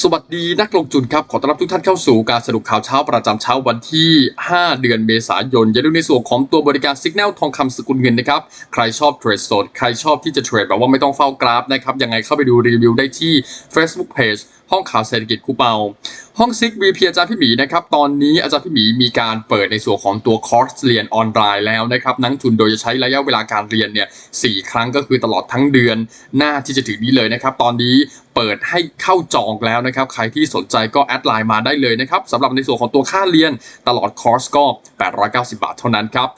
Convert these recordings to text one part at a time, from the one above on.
สวัสดีนักลงทุนครับ ขอต้อนรับทุกท่านเข้าสู่การสรุปข่าวเช้าประจำเช้าวันที่ 5 เดือนเมษายน อย่าลืมในส่วนของตัวบริการสิกแนลทองคำสกุลเงินนะครับ ใครชอบเทรดสด ใครชอบที่จะเทรดแบบว่าไม่ต้องเฝ้ากราฟนะครับ ยังไงเข้าไปดูรีวิวได้ที่ Facebook Page ห้องข่าวเศรษฐกิจคูเปา ห้องซิก VP อาจารย์พี่หมีนะครับตอนนี้อาจารย์พี่หมีมีการเปิดในส่วนของตัวคอร์สเรียนออนไลน์แล้วนะครับนักทุนโดยจะใช้ระยะเวลาการเรียนเนี่ยสครั้งก็คือตลอดทั้งเดือนหน้าที่จะถึงนี้เลยนะครับตอนนี้เปิดให้เข้าจองแล้วนะครับใครที่สนใจก็แอดไลน์มาได้เลยนะครับสำหรับในส่วนของตัวค่าเรียนตลอดคอร์สก็ 890 บาทเท่านั้นครับ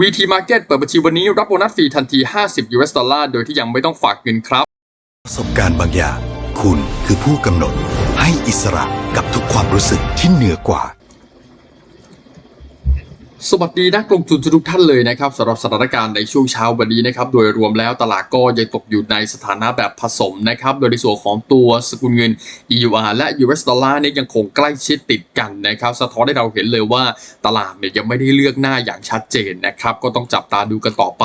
VT Market เปิดบัญชีวันนี้รับโบนัสฟรีทันที 50 US ดอลลาร์โดยที่ยังไม่ต้องฝากเงินครับ ประสบการณ์บางอย่าง คุณคือผู้กำหนดให้อิสระกับทุกความรู้สึกที่เหนือกว่า สวัสดีนักลงทุนทุกท่านเลยนะครับสำหรับสถานการณ์ในช่วงเช้าวันนี้นะครับโดยรวมแล้วตลาดก็ยังตกอยู่ในสถานะแบบผสมนะครับโดยในส่วนของตัวสกุลเงิน EUR และ US ดอลลาร์เนี่ยยังคงใกล้ชิดติดกันนะครับสะท้อนให้เราเห็นเลยว่าตลาดเนี่ยยังไม่ได้เลือกหน้าอย่างชัดเจนนะครับก็ต้องจับตาดูกันต่อไป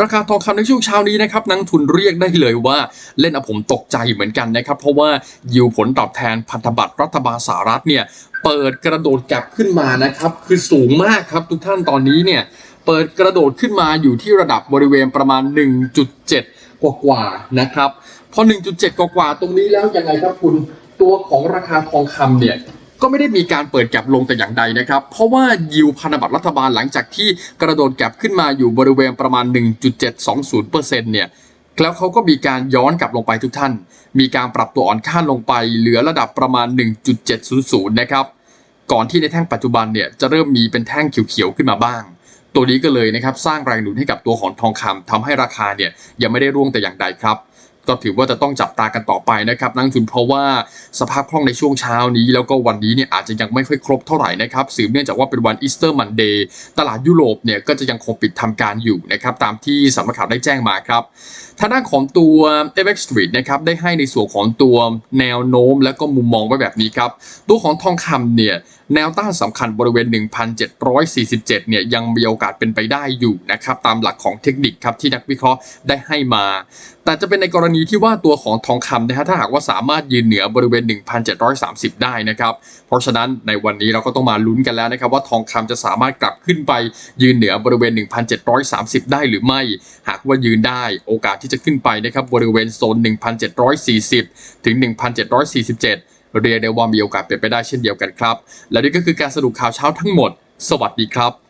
ราคาทองคำในช่วงเช้านี้นะครับนักทุนเรียกได้เลยว่าเล่นเอาผมตกใจเหมือนกันนะครับเพราะว่ายิวผลตอบแทนพันธบัตรรัฐบาลสหรัฐเนี่ย เปิดกระโดดแก็บขึ้นมานะครับ คือสูงมากครับทุกท่านตอนนี้เนี่ยเปิดกระโดดขึ้นมาอยู่ที่ระดับบริเวณประมาณ 1.7 กว่ากว่าๆนะครับพอ 1.7 กว่ากว่าๆตรงนี้แล้วยังไงครับคุณตัวของราคาทองคำเนี่ยก็ไม่ได้มีการเปิดแก็บลงแต่อย่างใดนะครับ เพราะว่ายิวพันธบัตรรัฐบาลหลังจากที่กระโดดแก็บขึ้นมาอยู่บริเวณประมาณ 1.720%เนี่ย แล้วเขาก็มีการย้อนกลับลงไปทุกท่าน มีการปรับตัวอ่อนค่าลงไปเหลือระดับประมาณ 1.700 นะครับ ก่อนที่ในแท่งปัจจุบันเนี่ยจะเริ่มมีเป็นแท่งเขียวๆขึ้นมาบ้าง ตัวนี้ก็เลยนะครับสร้างแรงหนุนให้กับตัวของทองคำทำให้ราคาเนี่ยยังไม่ได้ร่วงแต่อย่างใดครับ ก็ถือว่าจะต้องจับตากันต่อไปนะครับนักลงทุนเพราะว่าสภาพคล่องในช่วงเช้านี้ แล้วก็วันนี้เนี่ยอาจจะยังไม่ค่อยครบเท่าไหร่นะครับสืบเนื่องจากว่าเป็นวันอีสเตอร์มันเดย์ตลาดยุโรปเนี่ยก็จะยังคงปิดทำการอยู่นะครับตามที่สำนักข่าวได้แจ้งมาครับทางด้านของตัว FX Street นะครับได้ให้ในส่วนของตัวแนวโน้มและก็มุมมองไว้แบบนี้ครับตัวของทองคำเนี่ยแนวต้านสำคัญบริเวณ 1,747 เนี่ยยังมีโอกาสเป็นไปได้อยู่นะครับตามหลักของเทคนิคครับที่นักวิเคราะห์ได้ให้มา แต่จะเป็นในกรณีที่ว่าตัวของทองคำนะฮะถ้าหากว่าสามารถยืนเหนือบริเวณ 1,730 ได้นะครับ เพราะฉะนั้นในวันนี้เราก็ต้องมาลุ้นกันแล้วนะครับ ว่าทองคำจะสามารถกลับขึ้นไปยืนเหนือบริเวณ 1,730 ได้หรือไม่ หากว่ายืนได้โอกาสที่จะขึ้นไปนะครับบริเวณโซน 1,740 ถึง 1,747 เรียกได้ว่ามีโอกาสเป็นไปได้เช่นเดียวกันครับ และนี่ก็คือการสรุปข่าวเช้าทั้งหมด สวัสดีครับ